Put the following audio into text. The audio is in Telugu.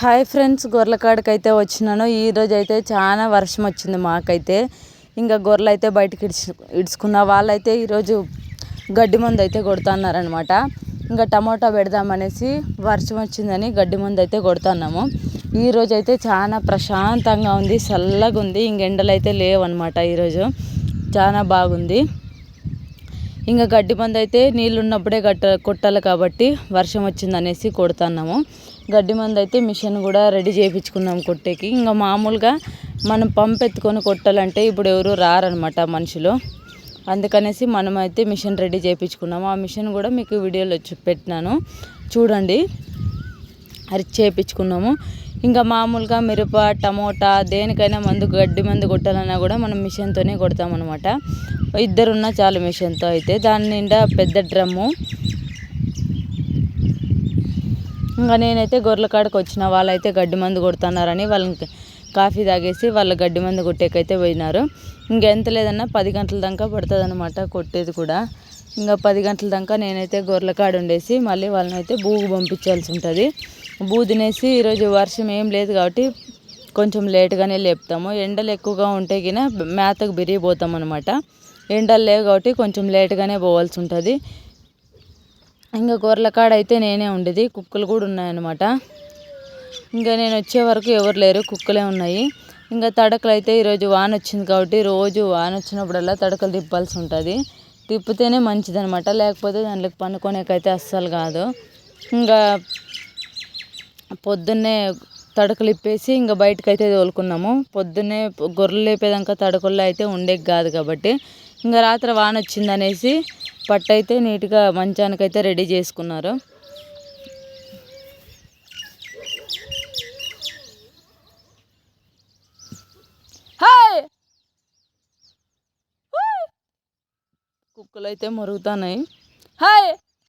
హాయ్ ఫ్రెండ్స్ గొర్రెల కాడికి అయితే వచ్చినాను. ఈరోజు అయితే చాలా వర్షం వచ్చింది మాకైతే. ఇంకా గొర్రెలు అయితే బయటకు ఇడ్చు ఇడ్చుకున్న వాళ్ళైతే ఈరోజు గడ్డి మందు అయితే కొడుతున్నారనమాట ఇంకా టమోటా పెడదామనేసి వర్షం వచ్చిందని గడ్డి మందు అయితే కొడుతున్నాము. ఈరోజు అయితే చాలా ప్రశాంతంగా ఉంది చల్లగా ఉంది ఇంక ఎండలు అయితే లేవన్నమాట ఈరోజు. చాలా బాగుంది. ఇంకా గడ్డి మందు అయితే నీళ్ళు ఉన్నప్పుడే గట్ట కొట్టాలి కాబట్టి వర్షం వచ్చింది అనేసి కొడుతున్నాము. గడ్డి మందు అయితే మిషన్ కూడా రెడీ చేయించుకున్నాం కొట్టేకి. ఇంకా మామూలుగా మనం పంప్ ఎత్తుకొని కొట్టాలంటే ఇప్పుడు ఎవరు రారనమాట మనుషులు. అందుకనేసి మనమైతే మిషన్ రెడీ చేయించుకున్నాము. ఆ మిషన్ కూడా మీకు వీడియోలో పెట్టినాను. చూడండి. అది చేయించుకున్నాము ఇంకా మామూలుగా మిరప టమోటా దేనికైనా మందు గడ్డి మందు కొట్టాలన్నా కూడా మనం మిషన్తోనే కొడతామన్నమాట. ఇద్దరున్న చాలు మిషన్తో అయితే. దాని నిండా పెద్ద డ్రమ్ము. ఇంకా నేనైతే గొర్రెల కాడకు వచ్చిన. వాళ్ళైతే గడ్డి మందు కొడుతున్నారని వాళ్ళని కాఫీ తాగేసి వాళ్ళు గడ్డి మందు కొట్టేకైతే పోయినారు. ఇంకెంత లేదన్నా పది గంటల దాకా పడుతుంది అనమాట కొట్టేది కూడా. ఇంకా పది గంటల దాకా నేనైతే గొర్రెల కాడ ఉండేసి మళ్ళీ వాళ్ళని అయితే బూగు పంపించాల్సి ఉంటుంది. బూదినేసి ఈరోజు వర్షం ఏం లేదు కాబట్టి కొంచెం లేట్గానే లేపుతాము. ఎండలు ఎక్కువగా ఉంటే గిన మేతకు బిరిగిపోతాం అనమాట ఎండలు లేవు కాబట్టి కొంచెం లేట్గానే పోవాల్సి ఉంటుంది. ఇంకా గొర్రెల కాడ అయితే నేనే ఉండేది. కుక్కలు కూడా ఉన్నాయన్నమాట ఇంకా నేను వచ్చే వరకు ఎవరు లేరు కుక్కలే ఉన్నాయి. ఇంకా తడకలు అయితే ఈరోజు వాన వచ్చింది కాబట్టి రోజు వాన వచ్చినప్పుడల్లా తడకలు తిప్పాల్సి ఉంటుంది. తిప్పితేనే మంచిదనమాట లేకపోతే దాంట్లోకి పనుకోనేకైతే అస్సలు కాదు. ఇంకా పొద్దున్నే తడకలు ఇప్పేసి ఇంకా బయటకు అయితే తోలుకున్నాము. పొద్దున్నే గొర్రెలు లేపేదాకా తడకల్లో అయితే ఉండేకి కాదు కాబట్టి ఇంకా రాత్రి వాన వచ్చిందనేసి పట్టు అయితే నీట్గా మంచానికైతే రెడీ చేసుకున్నారు. హాయ్! కుక్కలు అయితే మరుగుతున్నాయి. హాయ్!